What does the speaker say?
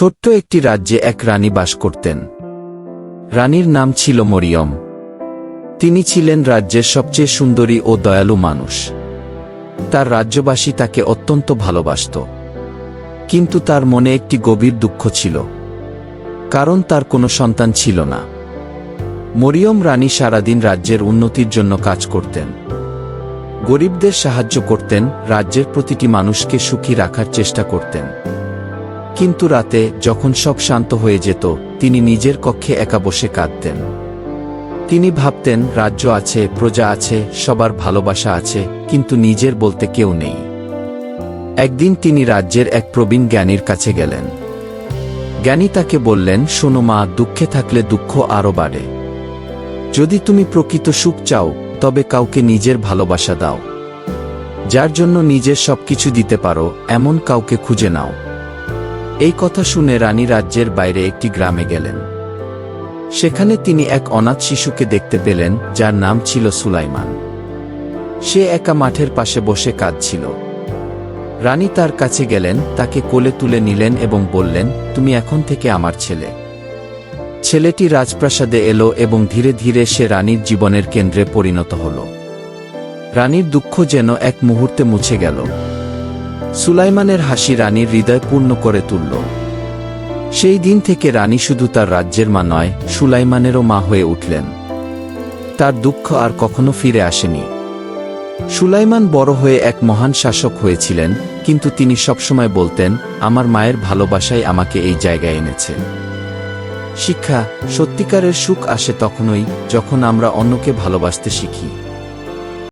ছোট্ট একটি রাজ্যে এক রানী বাস করতেন। রানীর নাম ছিল মরিয়ম। তিনি ছিলেন রাজ্যের সবচেয়ে সুন্দরী ও দয়ালু মানুষ। তার রাজ্যবাসী তাকে অত্যন্ত ভালোবাসত। কিন্তু তার মনে একটি গভীর দুঃখ ছিল। কারণ তার কোনো সন্তান ছিল না। মরিয়ম রানী সারাদিন রাজ্যের উন্নতির জন্য কাজ করতেন। গরিবদের সাহায্য করতেন, রাজ্যের প্রতিটি মানুষকে সুখী রাখার চেষ্টা করতেন। কিন্তু রাতে যখন সব শান্ত হয়ে যেত, তিনি নিজের কক্ষে একা বসে কাঁদতেন। তিনি ভাবতেন, রাজ্য আছে, প্রজা আছে, সবার ভালোবাসা আছে, কিন্তু নিজের বলতে কেউ নেই। একদিন তিনি রাজ্যের এক প্রবীণ জ্ঞানীর কাছে গেলেন। জ্ঞানী তাকে বললেন, শোনো মা, দুঃখে থাকলে দুঃখ আরও বাড়ে। যদি তুমি প্রকৃত সুখ চাও, তবে কাউকে নিজের ভালোবাসা দাও। যার জন্য নিজের সবকিছু দিতে পারো, এমন কাউকে খুঁজে নাও। এই কথা শুনে রানী রাজ্যের বাইরে একটি গ্রামে গেলেন। সেখানে তিনি এক অনাথ শিশুকে দেখতে পেলেন, যার নাম ছিল সুলাইমান। সে একা মাঠের পাশে বসে কাঁদছিল। রানী তার কাছে গেলেন, তাকে কোলে তুলে নিলেন এবং বললেন, তুমি এখন থেকে আমার ছেলে। ছেলেটি রাজপ্রাসাদে এলো এবং ধীরে ধীরে সে রানীর জীবনের কেন্দ্রে পরিণত হল। রানীর দুঃখ যেন এক মুহূর্তে মুছে গেল। সুলাইমানের হাসি রানীর হৃদয় পূর্ণ করে তুলল। সেই দিন থেকে রানী শুধু তার রাজ্যের মা নয়, সুলাইমানেরও মা হয়ে উঠলেন। তার দুঃখ আর কখনো ফিরে আসেনি। সুলাইমান বড় হয়ে এক মহান শাসক হয়েছিলেন, কিন্তু তিনি সবসময় বলতেন, আমার মায়ের ভালোবাসাই আমাকে এই জায়গায় এনেছে। শিক্ষা, সত্যিকারের সুখ আসে তখনই যখন আমরা অন্যকে ভালোবাসতে শিখি।